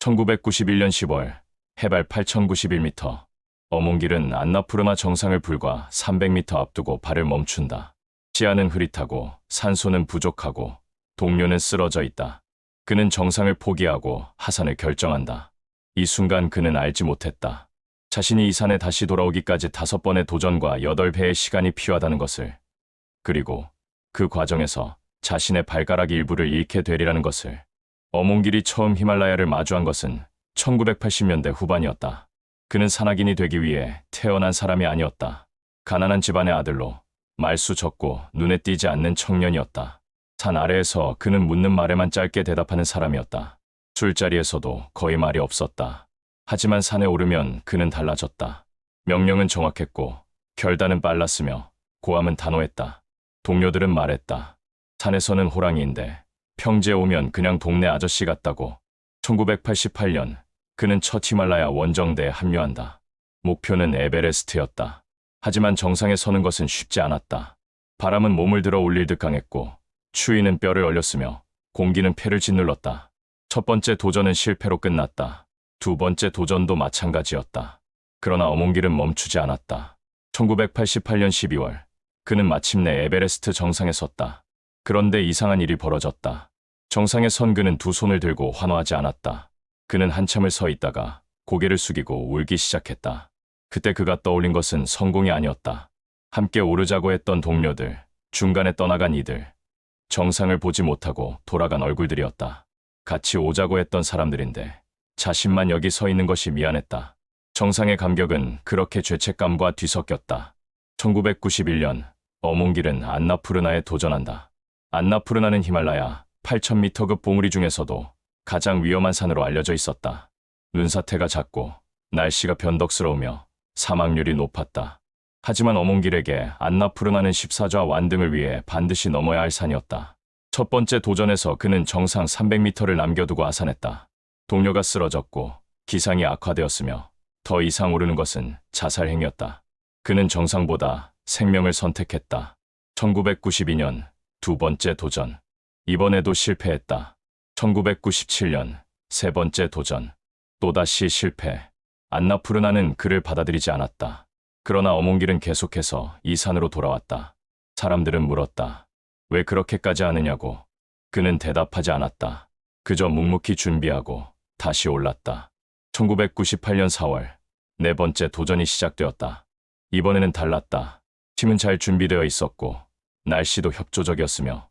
1991년 10월 해발 8,091m 어몽길은 안나푸르나 정상을 불과 300m 앞두고 발을 멈춘다. 시야는 흐릿하고 산소는 부족하고 동료는 쓰러져 있다. 그는 정상을 포기하고 하산을 결정한다. 이 순간 그는 알지 못했다. 자신이 이 산에 다시 돌아오기까지 다섯 번의 도전과 여덟 배의 시간이 필요하다는 것을. 그리고 그 과정에서 자신의 발가락 일부를 잃게 되리라는 것을. 어몽길이 처음 히말라야를 마주한 것은 1980년대 후반이었다. 그는 산악인이 되기 위해 태어난 사람이 아니었다. 가난한 집안의 아들로 말수 적고 눈에 띄지 않는 청년이었다. 산 아래에서 그는 묻는 말에만 짧게 대답하는 사람이었다. 술자리에서도 거의 말이 없었다. 하지만 산에 오르면 그는 달라졌다. 명령은 정확했고 결단은 빨랐으며 고함은 단호했다. 동료들은 말했다. 산에서는 호랑이인데 평지에 오면 그냥 동네 아저씨 같다고. 1988년 그는 첫 히말라야 원정대에 합류한다. 목표는 에베레스트였다. 하지만 정상에 서는 것은 쉽지 않았다. 바람은 몸을 들어 올릴 듯 강했고 추위는 뼈를 얼렸으며 공기는 폐를 짓눌렀다. 첫 번째 도전은 실패로 끝났다. 두 번째 도전도 마찬가지였다. 그러나 어몽길은 멈추지 않았다. 1988년 12월 그는 마침내 에베레스트 정상에 섰다. 그런데 이상한 일이 벌어졌다. 정상에 선 그는 두 손을 들고 환호하지 않았다. 그는 한참을 서 있다가 고개를 숙이고 울기 시작했다. 그때 그가 떠올린 것은 성공이 아니었다. 함께 오르자고 했던 동료들, 중간에 떠나간 이들, 정상을 보지 못하고 돌아간 얼굴들이었다. 같이 오자고 했던 사람들인데 자신만 여기 서 있는 것이 미안했다. 정상의 감격은 그렇게 죄책감과 뒤섞였다. 1991년 어몽길은 안나푸르나에 도전한다. 안나푸르나는 히말라야 8,000m급 봉우리 중에서도 가장 위험한 산으로 알려져 있었다. 눈사태가 잦고 날씨가 변덕스러우며 사망률이 높았다. 하지만 어몽길에게 안나푸르나는 14좌 완등을 위해 반드시 넘어야 할 산이었다. 첫 번째 도전에서 그는 정상 300m를 남겨두고 하산했다. 동료가 쓰러졌고 기상이 악화되었으며 더 이상 오르는 것은 자살 행위였다. 그는 정상보다 생명을 선택했다. 1992년 두 번째 도전. 이번에도 실패했다. 1997년 세 번째 도전. 또다시 실패. 안나푸르나는 그를 받아들이지 않았다. 그러나 어몽길은 계속해서 이 산으로 돌아왔다. 사람들은 물었다. 왜 그렇게까지 하느냐고. 그는 대답하지 않았다. 그저 묵묵히 준비하고 다시 올랐다. 1998년 4월 네 번째 도전이 시작되었다. 이번에는 달랐다. 팀은 잘 준비되어 있었고 날씨도 협조적이었으며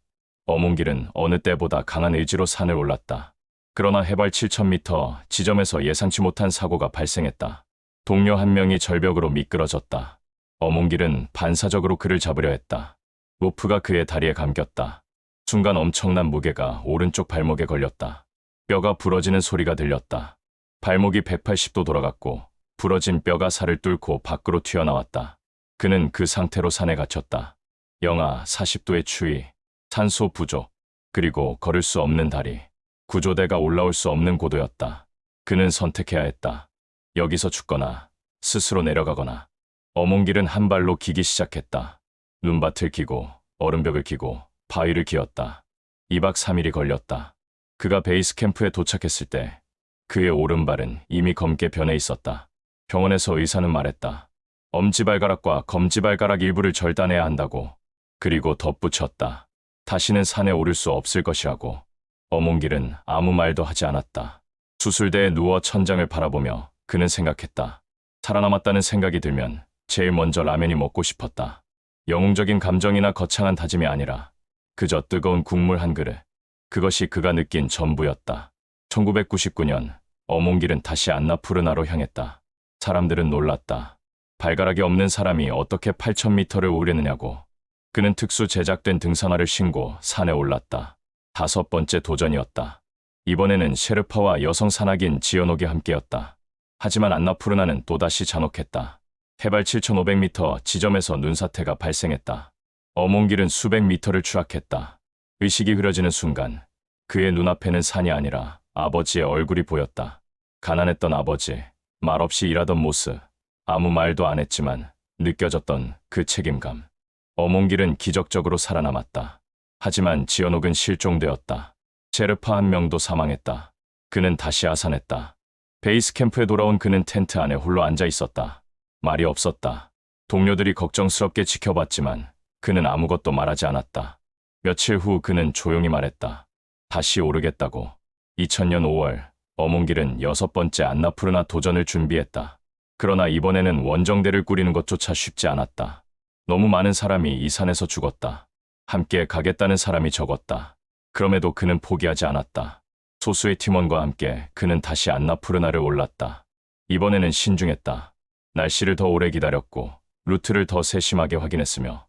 어몽길은 어느 때보다 강한 의지로 산을 올랐다. 그러나 해발 7,000m 지점에서 예상치 못한 사고가 발생했다. 동료 한 명이 절벽으로 미끄러졌다. 어몽길은 반사적으로 그를 잡으려 했다. 로프가 그의 다리에 감겼다. 순간 엄청난 무게가 오른쪽 발목에 걸렸다. 뼈가 부러지는 소리가 들렸다. 발목이 180도 돌아갔고 부러진 뼈가 살을 뚫고 밖으로 튀어나왔다. 그는 그 상태로 산에 갇혔다. 영하 40도의 추위, 산소 부족, 그리고 걸을 수 없는 다리. 구조대가 올라올 수 없는 고도였다. 그는 선택해야 했다. 여기서 죽거나 스스로 내려가거나 어몽길은 한 발로 기기 시작했다. 눈밭을 기고 얼음벽을 기고 바위를 기었다. 2박 3일이 걸렸다. 그가 베이스 캠프에 도착했을 때 그의 오른발은 이미 검게 변해 있었다. 병원에서 의사는 말했다. 엄지발가락과 검지발가락 일부를 절단해야 한다고. 그리고 덧붙였다. 다시는 산에 오를 수 없을 것이라고. 어몽길은 아무 말도 하지 않았다. 수술대에 누워 천장을 바라보며 그는 생각했다. 살아남았다는 생각이 들면 제일 먼저 라면이 먹고 싶었다. 영웅적인 감정이나 거창한 다짐이 아니라 그저 뜨거운 국물 한 그릇. 그것이 그가 느낀 전부였다. 1999년 어몽길은 다시 안나푸르나로 향했다. 사람들은 놀랐다. 발가락이 없는 사람이 어떻게 8,000m를 오르느냐고. 그는 특수 제작된 등산화를 신고 산에 올랐다. 다섯 번째 도전이었다. 이번에는 셰르파와 여성 산악인 지연옥이 함께였다. 하지만 안나푸르나는 또다시 잔혹했다. 해발 7,500m 지점에서 눈사태가 발생했다. 어몽길은 수백 미터를 추락했다. 의식이 흐려지는 순간 그의 눈앞에는 산이 아니라 아버지의 얼굴이 보였다. 가난했던 아버지, 말없이 일하던 모습, 아무 말도 안 했지만 느껴졌던 그 책임감. 어몽길은 기적적으로 살아남았다. 하지만 지연옥은 실종되었다. 제르파 한 명도 사망했다. 그는 다시 아산했다. 베이스 캠프에 돌아온 그는 텐트 안에 홀로 앉아 있었다. 말이 없었다. 동료들이 걱정스럽게 지켜봤지만 그는 아무것도 말하지 않았다. 며칠 후 그는 조용히 말했다. 다시 오르겠다고. 2000년 5월 어몽길은 여섯 번째 안나푸르나 도전을 준비했다. 그러나 이번에는 원정대를 꾸리는 것조차 쉽지 않았다. 너무 많은 사람이 이 산에서 죽었다. 함께 가겠다는 사람이 적었다. 그럼에도 그는 포기하지 않았다. 소수의 팀원과 함께 그는 다시 안나푸르나를 올랐다. 이번에는 신중했다. 날씨를 더 오래 기다렸고 루트를 더 세심하게 확인했으며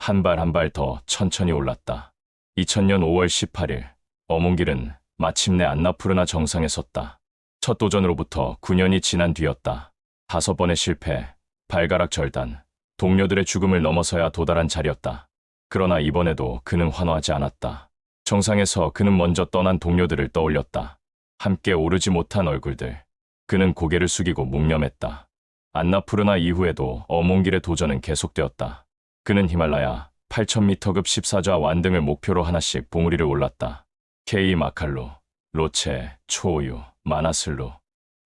한 발 한 발 더 천천히 올랐다. 2000년 5월 18일 어몽길은 마침내 안나푸르나 정상에 섰다. 첫 도전으로부터 9년이 지난 뒤였다. 다섯 번의 실패, 발가락 절단, 동료들의 죽음을 넘어서야 도달한 자리였다. 그러나 이번에도 그는 환호하지 않았다. 정상에서 그는 먼저 떠난 동료들을 떠올렸다. 함께 오르지 못한 얼굴들. 그는 고개를 숙이고 묵념했다. 안나푸르나 이후에도 어몽길의 도전은 계속되었다. 그는 히말라야 8000m급 14좌 완등을 목표로 하나씩 봉우리를 올랐다. 케이 마칼루, 로체, 초우유, 마나슬루.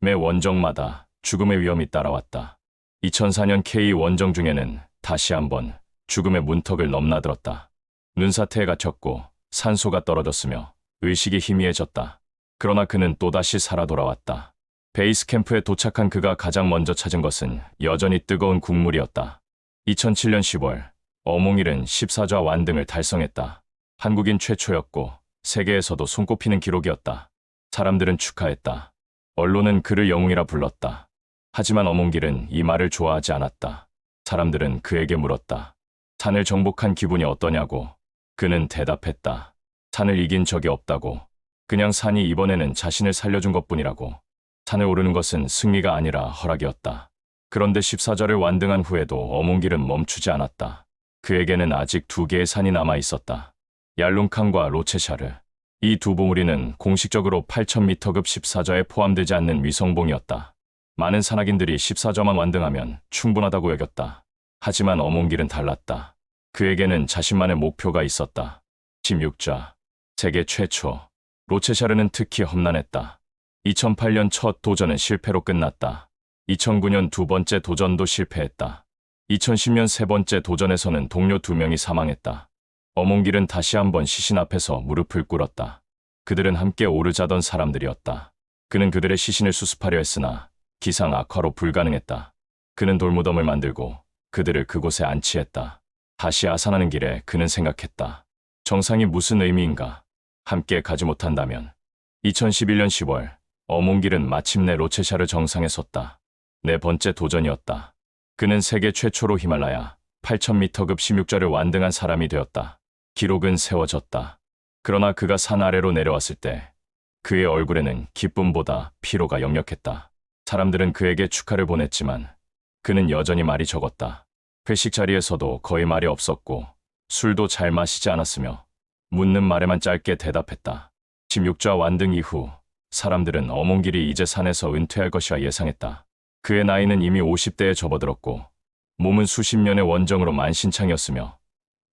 매 원정마다 죽음의 위험이 따라왔다. 2004년 K 원정 중에는 다시 한번 죽음의 문턱을 넘나들었다. 눈사태에 갇혔고 산소가 떨어졌으며 의식이 희미해졌다. 그러나 그는 또다시 살아 돌아왔다. 베이스 캠프에 도착한 그가 가장 먼저 찾은 것은 여전히 뜨거운 국물이었다. 2007년 10월 어몽일은 14좌 완등을 달성했다. 한국인 최초였고 세계에서도 손꼽히는 기록이었다. 사람들은 축하했다. 언론은 그를 영웅이라 불렀다. 하지만 어몽길은 이 말을 좋아하지 않았다. 사람들은 그에게 물었다. 산을 정복한 기분이 어떠냐고. 그는 대답했다. 산을 이긴 적이 없다고. 그냥 산이 이번에는 자신을 살려준 것뿐이라고. 산을 오르는 것은 승리가 아니라 허락이었다. 그런데 14절을 완등한 후에도 어몽길은 멈추지 않았다. 그에게는 아직 두 개의 산이 남아 있었다. 얄룽칸과 로체샤르. 이 두 봉우리는 공식적으로 8,000m급 14저에 포함되지 않는 위성봉이었다. 많은 산악인들이 14저만 완등하면 충분하다고 여겼다. 하지만 어몽길은 달랐다. 그에게는 자신만의 목표가 있었다. 16자. 세계 최초. 로체샤르는 특히 험난했다. 2008년 첫 도전은 실패로 끝났다. 2009년 두 번째 도전도 실패했다. 2010년 세 번째 도전에서는 동료 두 명이 사망했다. 어몽길은 다시 한번 시신 앞에서 무릎을 꿇었다. 그들은 함께 오르자던 사람들이었다. 그는 그들의 시신을 수습하려 했으나 기상 악화로 불가능했다. 그는 돌무덤을 만들고 그들을 그곳에 안치했다. 다시 아산하는 길에 그는 생각했다. 정상이 무슨 의미인가? 함께 가지 못한다면. 2011년 10월 어몽길은 마침내 로체샤르 정상에 섰다. 네 번째 도전이었다. 그는 세계 최초로 히말라야 8,000m급 16절을 완등한 사람이 되었다. 기록은 세워졌다. 그러나 그가 산 아래로 내려왔을 때 그의 얼굴에는 기쁨보다 피로가 역력했다. 사람들은 그에게 축하를 보냈지만 그는 여전히 말이 적었다. 회식 자리에서도 거의 말이 없었고 술도 잘 마시지 않았으며 묻는 말에만 짧게 대답했다. 16좌 완등 이후 사람들은 어몽길이 이제 산에서 은퇴할 것이라 예상했다. 그의 나이는 이미 50대에 접어들었고 몸은 수십 년의 원정으로 만신창이었으며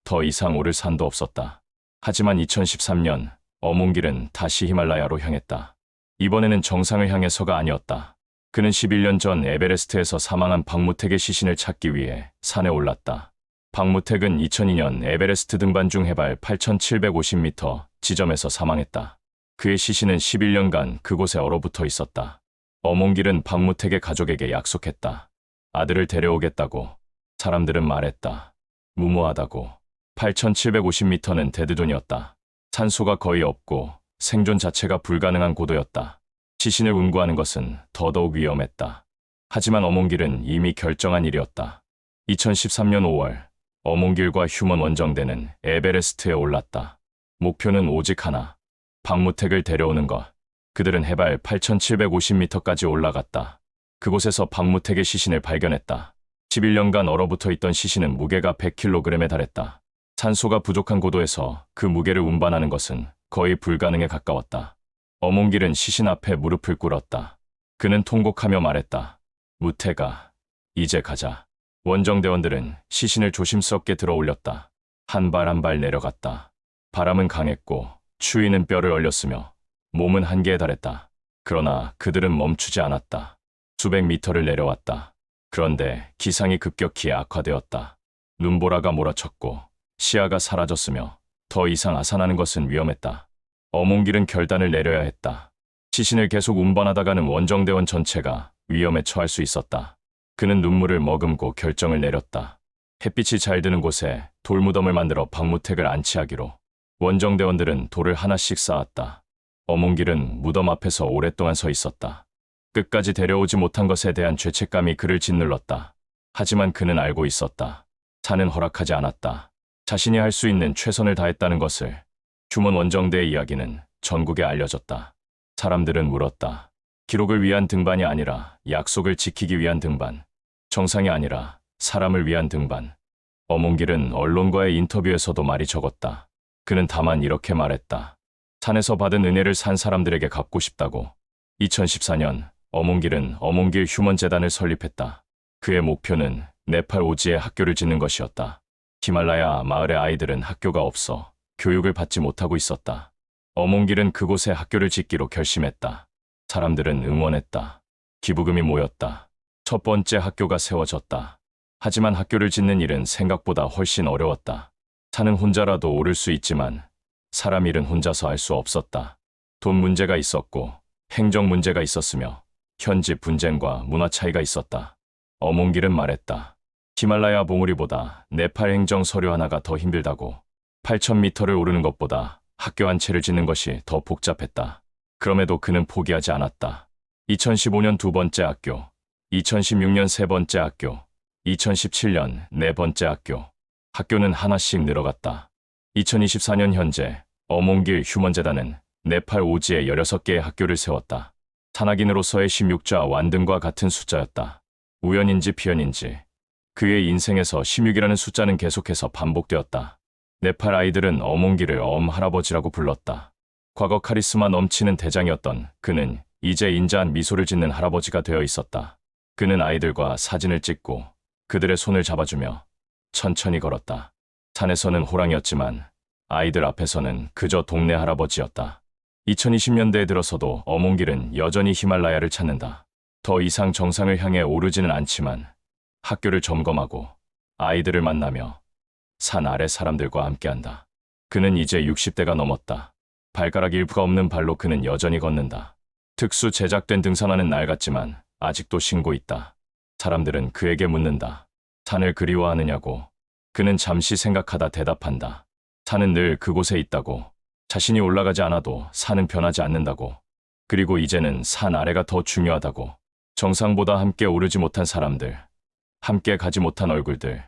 더 이상 오를 산도 없었다. 하지만 2013년 어몽길은 다시 히말라야로 향했다. 이번에는 정상을 향해서가 아니었다. 그는 11년 전 에베레스트에서 사망한 박무택의 시신을 찾기 위해 산에 올랐다. 박무택은 2002년 에베레스트 등반 중 해발 8,750m 지점에서 사망했다. 그의 시신은 11년간 그곳에 얼어붙어 있었다. 어몽길은 박무택의 가족에게 약속했다. 아들을 데려오겠다고. 사람들은 말했다. 무모하다고. 8,750m는 대드돈이었다. 산소가 거의 없고 생존 자체가 불가능한 고도였다. 시신을 운구하는 것은 더더욱 위험했다. 하지만 어몽길은 이미 결정한 일이었다. 2013년 5월 어몽길과 휴먼 원정대는 에베레스트에 올랐다. 목표는 오직 하나. 박무택을 데려오는 것. 그들은 해발 8,750m까지 올라갔다. 그곳에서 박무택의 시신을 발견했다. 11년간 얼어붙어 있던 시신은 무게가 100kg에 달했다. 산소가 부족한 고도에서 그 무게를 운반하는 것은 거의 불가능에 가까웠다. 어몽길은 시신 앞에 무릎을 꿇었다. 그는 통곡하며 말했다. 무태가, 이제 가자. 원정대원들은 시신을 조심스럽게 들어 올렸다. 한 발 한 발 내려갔다. 바람은 강했고 추위는 뼈를 얼렸으며 몸은 한계에 달했다. 그러나 그들은 멈추지 않았다. 수백 미터를 내려왔다. 그런데 기상이 급격히 악화되었다. 눈보라가 몰아쳤고 시야가 사라졌으며 더 이상 아산하는 것은 위험했다. 어몽길은 결단을 내려야 했다. 시신을 계속 운반하다가는 원정대원 전체가 위험에 처할 수 있었다. 그는 눈물을 머금고 결정을 내렸다. 햇빛이 잘 드는 곳에 돌무덤을 만들어 박무택을 안치하기로. 원정대원들은 돌을 하나씩 쌓았다. 어몽길은 무덤 앞에서 오랫동안 서 있었다. 끝까지 데려오지 못한 것에 대한 죄책감이 그를 짓눌렀다. 하지만 그는 알고 있었다. 산은 허락하지 않았다. 자신이 할 수 있는 최선을 다했다는 것을. 휴먼 원정대의 이야기는 전국에 알려졌다. 사람들은 물었다. 기록을 위한 등반이 아니라 약속을 지키기 위한 등반. 정상이 아니라 사람을 위한 등반. 어몽길은 언론과의 인터뷰에서도 말이 적었다. 그는 다만 이렇게 말했다. 산에서 받은 은혜를 산 사람들에게 갚고 싶다고. 2014년 어몽길은 어몽길 휴먼재단을 설립했다. 그의 목표는 네팔 오지에 학교를 짓는 것이었다. 히말라야 마을의 아이들은 학교가 없어 교육을 받지 못하고 있었다. 어몽길은 그곳에 학교를 짓기로 결심했다. 사람들은 응원했다. 기부금이 모였다. 첫 번째 학교가 세워졌다. 하지만 학교를 짓는 일은 생각보다 훨씬 어려웠다. 산은 혼자라도 오를 수 있지만 사람 일은 혼자서 할수 없었다. 돈 문제가 있었고 행정 문제가 있었으며 현지 분쟁과 문화 차이가 있었다. 어몽길은 말했다. 히말라야 봉우리보다 네팔 행정 서류 하나가 더 힘들다고. 8,000미터를 오르는 것보다 학교 한 채를 짓는 것이 더 복잡했다. 그럼에도 그는 포기하지 않았다. 2015년 두 번째 학교, 2016년 세 번째 학교, 2017년 네 번째 학교. 학교는 하나씩 늘어갔다. 2024년 현재 어몽길 휴먼재단은 네팔 오지에 16개의 학교를 세웠다. 산악인으로서의 16자 완등과 같은 숫자였다. 우연인지 피연인지 그의 인생에서 16이라는 숫자는 계속해서 반복되었다. 네팔 아이들은 어몽길을 엄할아버지라고 불렀다. 과거 카리스마 넘치는 대장이었던 그는 이제 인자한 미소를 짓는 할아버지가 되어 있었다. 그는 아이들과 사진을 찍고 그들의 손을 잡아주며 천천히 걸었다. 산에서는 호랑이였지만 아이들 앞에서는 그저 동네 할아버지였다. 2020년대에 들어서도 어몽길은 여전히 히말라야를 찾는다. 더 이상 정상을 향해 오르지는 않지만 학교를 점검하고 아이들을 만나며 산 아래 사람들과 함께한다. 그는 이제 60대가 넘었다. 발가락 일부가 없는 발로 그는 여전히 걷는다. 특수 제작된 등산화는 낡았지만 아직도 신고 있다. 사람들은 그에게 묻는다. 산을 그리워하느냐고. 그는 잠시 생각하다 대답한다. 산은 늘 그곳에 있다고. 자신이 올라가지 않아도 산은 변하지 않는다고. 그리고 이제는 산 아래가 더 중요하다고. 정상보다 함께 오르지 못한 사람들, 함께 가지 못한 얼굴들,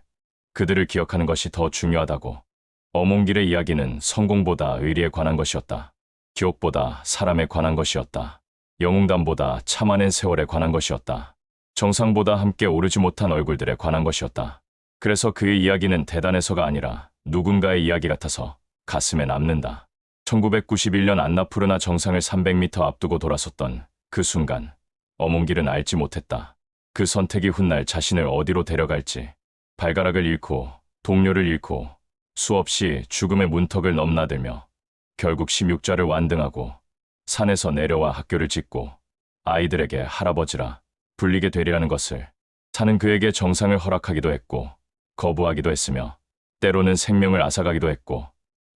그들을 기억하는 것이 더 중요하다고. 어몽길의 이야기는 성공보다 의리에 관한 것이었다. 기억보다 사람에 관한 것이었다. 영웅담보다 참아낸 세월에 관한 것이었다. 정상보다 함께 오르지 못한 얼굴들에 관한 것이었다. 그래서 그의 이야기는 대단해서가 아니라 누군가의 이야기 같아서 가슴에 남는다. 1991년 안나푸르나 정상을 300m 앞두고 돌아섰던 그 순간 어몽길은 알지 못했다. 그 선택이 훗날 자신을 어디로 데려갈지 발가락을 잃고 동료를 잃고 수없이 죽음의 문턱을 넘나들며 결국 16자를 완등하고 산에서 내려와 학교를 짓고 아이들에게 할아버지라 불리게 되리라는 것을 산은 그에게 정상을 허락하기도 했고 거부하기도 했으며 때로는 생명을 앗아가기도 했고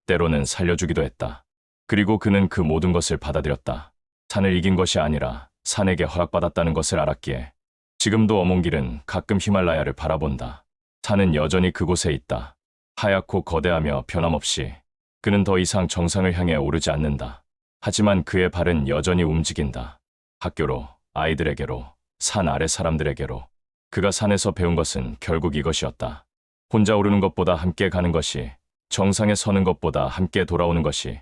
때로는 살려주기도 했다. 그리고 그는 그 모든 것을 받아들였다. 산을 이긴 것이 아니라 산에게 허락받았다는 것을 알았기에 지금도 어몽길은 가끔 히말라야를 바라본다. 산은 여전히 그곳에 있다. 하얗고 거대하며 변함없이 그는 더 이상 정상을 향해 오르지 않는다. 하지만 그의 발은 여전히 움직인다. 학교로, 아이들에게로, 산 아래 사람들에게로. 그가 산에서 배운 것은 결국 이것이었다. 혼자 오르는 것보다 함께 가는 것이, 정상에 서는 것보다 함께 돌아오는 것이,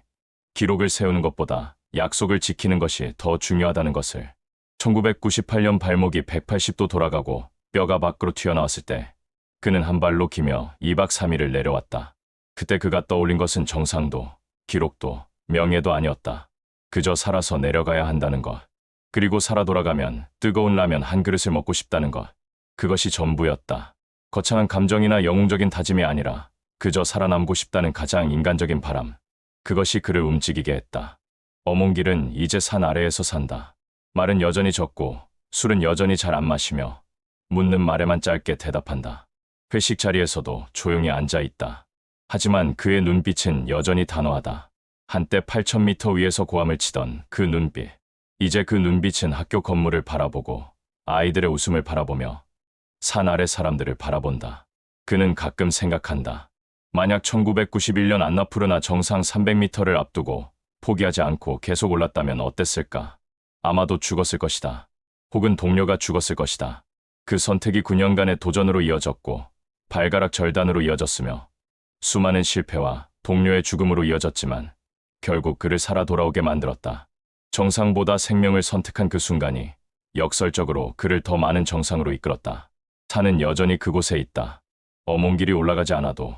기록을 세우는 것보다 약속을 지키는 것이 더 중요하다는 것을. 1998년 발목이 180도 돌아가고 뼈가 밖으로 튀어나왔을 때 그는 한 발로 기며 2박 3일을 내려왔다. 그때 그가 떠올린 것은 정상도, 기록도, 명예도 아니었다. 그저 살아서 내려가야 한다는 것. 그리고 살아 돌아가면 뜨거운 라면 한 그릇을 먹고 싶다는 것. 그것이 전부였다. 거창한 감정이나 영웅적인 다짐이 아니라 그저 살아남고 싶다는 가장 인간적인 바람. 그것이 그를 움직이게 했다. 어몽길은 이제 산 아래에서 산다. 말은 여전히 적고 술은 여전히 잘 안 마시며 묻는 말에만 짧게 대답한다. 회식 자리에서도 조용히 앉아 있다. 하지만 그의 눈빛은 여전히 단호하다. 한때 8,000m 위에서 고함을 치던 그 눈빛. 이제 그 눈빛은 학교 건물을 바라보고 아이들의 웃음을 바라보며 산 아래 사람들을 바라본다. 그는 가끔 생각한다. 만약 1991년 안나푸르나 정상 300m를 앞두고 포기하지 않고 계속 올랐다면 어땠을까? 아마도 죽었을 것이다. 혹은 동료가 죽었을 것이다. 그 선택이 9년간의 도전으로 이어졌고 발가락 절단으로 이어졌으며 수많은 실패와 동료의 죽음으로 이어졌지만 결국 그를 살아 돌아오게 만들었다. 정상보다 생명을 선택한 그 순간이 역설적으로 그를 더 많은 정상으로 이끌었다. 산은 여전히 그곳에 있다. 어몽 길이 올라가지 않아도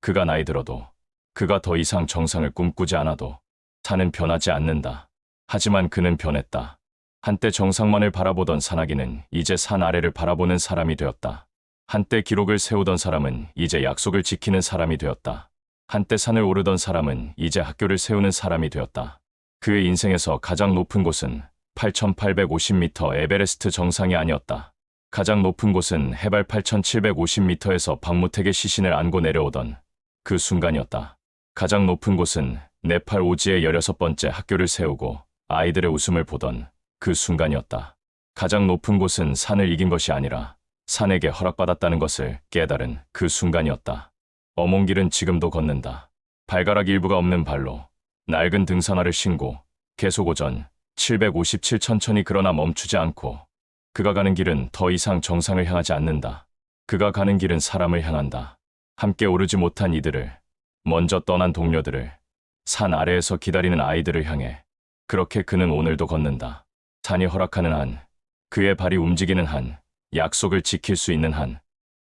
그가 나이 들어도 그가 더 이상 정상을 꿈꾸지 않아도 산은 변하지 않는다. 하지만 그는 변했다. 한때 정상만을 바라보던 산악인은 이제 산 아래를 바라보는 사람이 되었다. 한때 기록을 세우던 사람은 이제 약속을 지키는 사람이 되었다. 한때 산을 오르던 사람은 이제 학교를 세우는 사람이 되었다. 그의 인생에서 가장 높은 곳은 8,850m 에베레스트 정상이 아니었다. 가장 높은 곳은 해발 8,750m에서 박무택의 시신을 안고 내려오던 그 순간이었다. 가장 높은 곳은 네팔 오지의 16번째 학교를 세우고 아이들의 웃음을 보던 그 순간이었다. 가장 높은 곳은 산을 이긴 것이 아니라 산에게 허락받았다는 것을 깨달은 그 순간이었다. 어몽길은 지금도 걷는다. 발가락 일부가 없는 발로 낡은 등산화를 신고 계속 오전 757 천천히 그러나 멈추지 않고 그가 가는 길은 더 이상 정상을 향하지 않는다. 그가 가는 길은 사람을 향한다. 함께 오르지 못한 이들을, 먼저 떠난 동료들을, 산 아래에서 기다리는 아이들을 향해 그렇게 그는 오늘도 걷는다. 산이 허락하는 한, 그의 발이 움직이는 한, 약속을 지킬 수 있는 한,